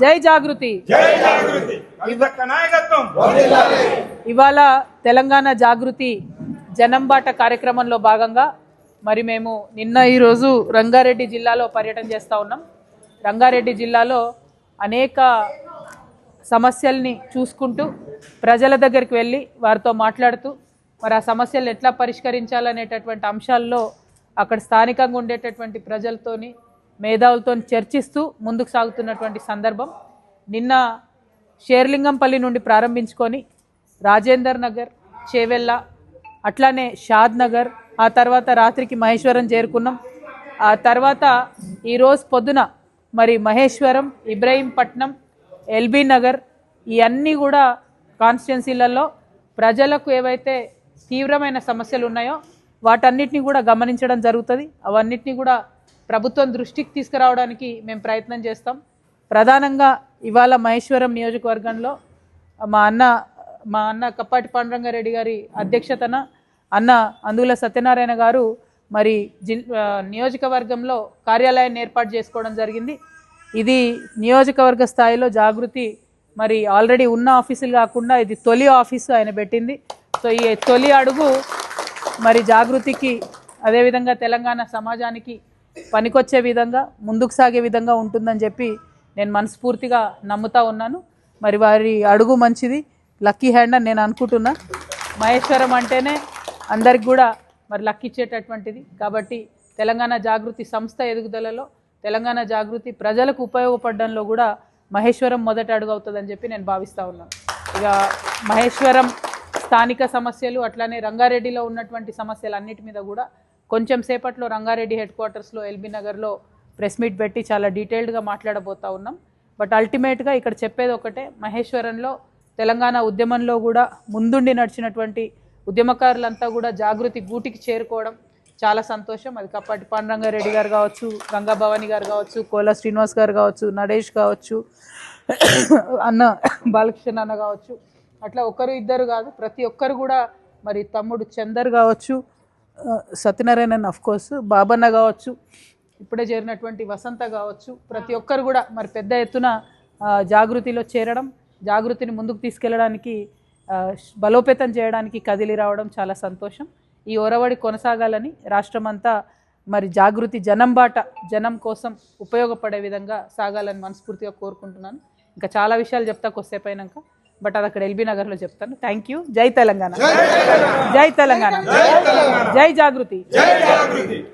జై జాగృతి. ఇవాళ తెలంగాణ జాగృతి జనంబాట కార్యక్రమంలో భాగంగా మరి మేము నిన్న ఈరోజు రంగారెడ్డి జిల్లాలో పర్యటన చేస్తూ ఉన్నాం. రంగారెడ్డి జిల్లాలో అనేక సమస్యల్ని చూసుకుంటూ ప్రజల దగ్గరికి వెళ్ళి వారితో మాట్లాడుతూ మరి ఆ సమస్యలను ఎట్లా పరిష్కరించాలనేటటువంటి అంశాల్లో అక్కడ స్థానికంగా ఉండేటటువంటి ప్రజలతోని మేధావులతో చర్చిస్తూ ముందుకు సాగుతున్నటువంటి సందర్భం. నిన్న షేర్లింగంపల్లి నుండి ప్రారంభించుకొని రాజేందర్ నగర్ చేవెళ్ళ అట్లానే షాద్ నగర్ ఆ తర్వాత రాత్రికి మహేశ్వరం చేరుకున్నాం. ఆ తర్వాత ఈరోజు పొద్దున మరి మహేశ్వరం ఇబ్రహీంపట్నం ఎల్బీ నగర్ ఇవన్నీ కూడా కాన్స్టిట్యున్సీలలో ప్రజలకు ఏవైతే తీవ్రమైన సమస్యలు ఉన్నాయో వాటన్నిటిని కూడా గమనించడం జరుగుతుంది. అవన్నిటిని కూడా ప్రభుత్వం దృష్టికి తీసుకురావడానికి మేము ప్రయత్నం చేస్తాం. ప్రధానంగా ఇవాళ మహేశ్వరం నియోజకవర్గంలో మా అన్న మా అన్న కప్పాటి పాండురంగారెడ్డి గారి అధ్యక్షతన అన్న అందుల సత్యనారాయణ గారు మరి జిల్ నియోజకవర్గంలో కార్యాలయాన్ని ఏర్పాటు చేసుకోవడం జరిగింది. ఇది నియోజకవర్గ స్థాయిలో జాగృతి మరి ఆల్రెడీ ఉన్న ఆఫీసులు కాకుండా ఇది తొలి ఆఫీసు ఆయన పెట్టింది. సో ఈ తొలి అడుగు మరి జాగృతికి అదేవిధంగా తెలంగాణ సమాజానికి పనికొచ్చే విధంగా ముందుకు సాగే విధంగా ఉంటుందని చెప్పి నేను మనస్ఫూర్తిగా నమ్ముతా ఉన్నాను. మరి వారి అడుగు మంచిది. లక్కీ హ్యాండ్ అని నేను అనుకుంటున్నా. మహేశ్వరం అంటేనే అందరికి కూడా మరి లక్ ఇచ్చేటటువంటిది. కాబట్టి తెలంగాణ జాగృతి సంస్థ ఎదుగుదలలో తెలంగాణ జాగృతి ప్రజలకు ఉపయోగపడడంలో కూడా మహేశ్వరం మొదట అడుగు అవుతుందని చెప్పి నేను భావిస్తూ ఉన్నాను. ఇక మహేశ్వరం స్థానిక సమస్యలు అట్లానే రంగారెడ్డిలో ఉన్నటువంటి సమస్యలు అన్నిటి మీద కూడా కొంచెం సేపట్లో రంగారెడ్డి హెడ్ క్వార్టర్స్లో ఎల్బీ నగర్లో ప్రెస్ మీట్ పెట్టి చాలా డీటెయిల్డ్గా మాట్లాడబోతా ఉన్నాం. బట్ అల్టిమేట్గా ఇక్కడ చెప్పేది ఒకటే మహేశ్వరంలో తెలంగాణ ఉద్యమంలో కూడా ముందుండి నడిచినటువంటి ఉద్యమకారులంతా కూడా జాగృతి గూటికి చేరుకోవడం చాలా సంతోషం. అది కప్పటి పాండరంగారెడ్డి గారు కావచ్చు గంగాభవాని గారు కావచ్చు కోల శ్రీనివాస్ గారు కావచ్చు నరేష్ కావచ్చు అన్న బాలకృష్ణ అన్న కావచ్చు. అట్లా ఒకరు ఇద్దరు కాదు ప్రతి ఒక్కరు కూడా మరి తమ్ముడు చందర్ కావచ్చు సత్యనారాయణ అఫ్ కోర్స్ బాబన్న కావచ్చు ఇప్పుడే చేరినటువంటి వసంత కావచ్చు ప్రతి ఒక్కరు కూడా మరి పెద్ద ఎత్తున జాగృతిలో చేరడం జాగృతిని ముందుకు తీసుకెళ్ళడానికి బలోపేతం చేయడానికి కదిలి రావడం చాలా సంతోషం. ఈ ఒరవడి కొనసాగాలని రాష్ట్రమంతా మరి జాగృతి జనం బాట జనం కోసం ఉపయోగపడే విధంగా సాగాలని మనస్ఫూర్తిగా కోరుకుంటున్నాను. ఇంకా చాలా విషయాలు చెప్తా కొసేపైనాక బట్ అది అక్కడ ఎల్బీ నగర్లో చెప్తాను. థ్యాంక్ యూ జై తెలంగాణ. జై తెలంగాణ. జై జాగృతి. జై జాగృతి.